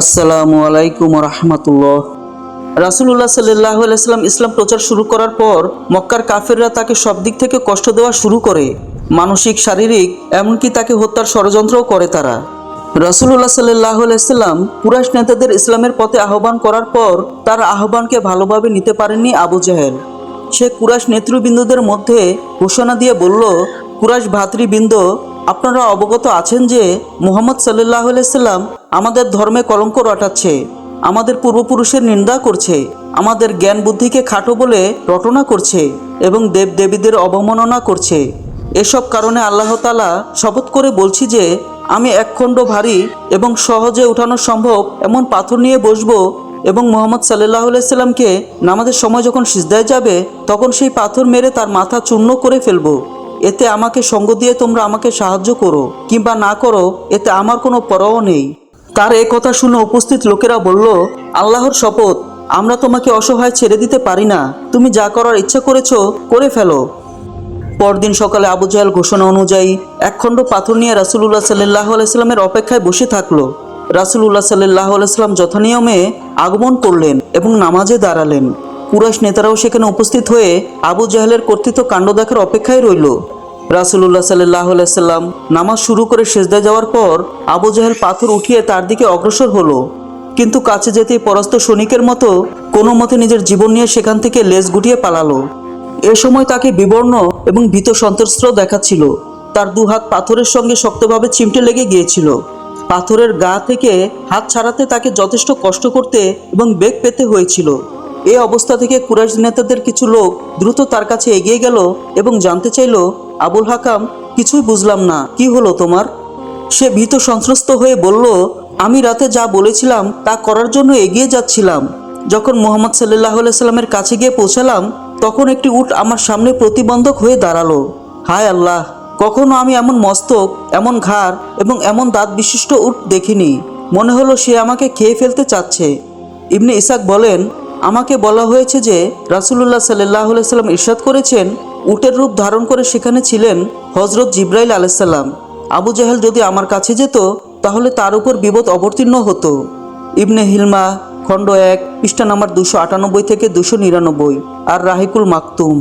আসসালামু আলাইকুম রহমতুল্লাহ। রাসুল্লাহ সাল্লাহ আলাইসাল্লাম ইসলাম প্রচার শুরু করার পর মক্কার কাফেররা তাকে সব দিক থেকে কষ্ট দেওয়া শুরু করে। মানসিক, শারীরিক, এমনকি তাকে হত্যার ষড়যন্ত্রও করে তারা। রাসুল্লাহ সাল্লাহ আলাইসাল্লাম কুরাইশ নেতাদের ইসলামের পথে আহ্বান করার পর তার আহ্বানকে ভালোভাবে নিতে পারেননি আবু জাহেল। সে কুরাশ নেতৃবৃন্দদের মধ্যে ঘোষণা দিয়ে বলল কুরাশ ভাতৃবৃন্দ, আপনারা অবগত আছেন যে মুহাম্মদ সাল্লাহ সাল্লাম আমাদের ধর্মে কলঙ্ক রটাচ্ছে, আমাদের পূর্বপুরুষের নিন্দা করছে, আমাদের জ্ঞান বুদ্ধিকে খাটো বলে রটনা করছে এবং দেব দেবীদের অবমাননা করছে। এসব কারণে আল্লাহ তালা শপথ করে বলছি যে, আমি একখণ্ড ভারী এবং সহজে উঠানো সম্ভব এমন পাথর নিয়ে বসবো এবং মোহাম্মদ সাল্লাহ সাল্লামকে নামাজের সময় যখন সিজদায় যাবে, তখন সেই পাথর মেরে তার মাথা চূর্ণ করে ফেলব। এতে আমাকে সঙ্গ দিয়ে তোমরা আমাকে সাহায্য করো, কিংবা না করো, এতে আমার কোনো পরও নেই। তার এ কথা শুনে উপস্থিত লোকেরা বলল, আল্লাহর শপথ, আমরা তোমাকে অসহায় ছেড়ে দিতে পারি না। তুমি যা করার ইচ্ছা করেছ, করে ফেলো। পরদিন সকালে আবু জাহেল ঘোষণা অনুযায়ী একখণ্ড পাথর নিয়ে রাসুলুল্লাহ সাল্লাহ আলাইস্লামের অপেক্ষায় বসে থাকল। রাসুলুল্লাহ সাল্লাহ আলাইস্লাম যথানিয়মে আগমন করলেন এবং নামাজে দাঁড়ালেন। কুরাইশ নেতারাও সেখানে উপস্থিত হয়ে আবু জাহেলের কর্তৃত্ব কাণ্ড দেখার অপেক্ষায় রইল। রাসুলুল্লাহ সাল্লাহ আলাইসাল্লাম নামাজ শুরু করে সেজদায় যাওয়ার পর আবু জাহেল পাথর উঠিয়ে তার দিকে অগ্রসর হলো। কিন্তু কাছে যেতেই পরাস্ত সৈনিকের মতো কোনো মতে নিজের জীবন নিয়ে সেখান থেকে লেজ গুটিয়ে পালালো। এ সময় তাকে বিবর্ণ এবং ভীত সন্ত্রস্ত দেখাচ্ছিল। তার দু হাত পাথরের সঙ্গে শক্তভাবে চিমটে লেগে গিয়েছিল। পাথরের গা থেকে হাত ছাড়াতে তাকে যথেষ্ট কষ্ট করতে এবং বেগ পেতে হয়েছিল। এই অবস্থা থেকে কুরাইশ নেতাদের কিছু লোক দ্রুত তার কাছে এগিয়ে গেল এবং জানতে চাইল, আবুল হাকাম, কিছুই বুঝলাম না, কি হলো তোমার? সে ভীত সন্ত্রস্ত হয়ে বলল, আমি রাতে যা বলেছিলাম, তা করার জন্য এগিয়ে যাচ্ছিলাম। যখন মোহাম্মদ সাল্লাহ সাল্লামের কাছে গিয়ে পৌঁছালাম, তখন একটি উট আমার সামনে প্রতিবন্ধক হয়ে দাঁড়াল। হায় আল্লাহ, কখনো আমি এমন মস্তক, এমন ঘাড় এবং এমন দাঁত বিশিষ্ট উট দেখিনি। মনে হলো সে আমাকে খেয়ে ফেলতে চাচ্ছে। ইবনে ইসাক বলেন আমাকে বলা হয়েছে যে রাসুলুল্লাহ সাল্লাহ সাল্লাম ইরশাদ করেছেন, উটের রূপ ধারণ করে সেখানে ছিলেন হজরত জিব্রাইল আলাইসাল্লাম আবু জাহেল যদি আমার কাছে যেত, তাহলে তার উপর বিপদ অবতীর্ণ হতো। ইবনে হিলমা, খণ্ড এক, পৃষ্ঠা নাম্বার দুশো আটানব্বই থেকে দুশো নিরানব্বই। আর রাহিকুল মাকতুম।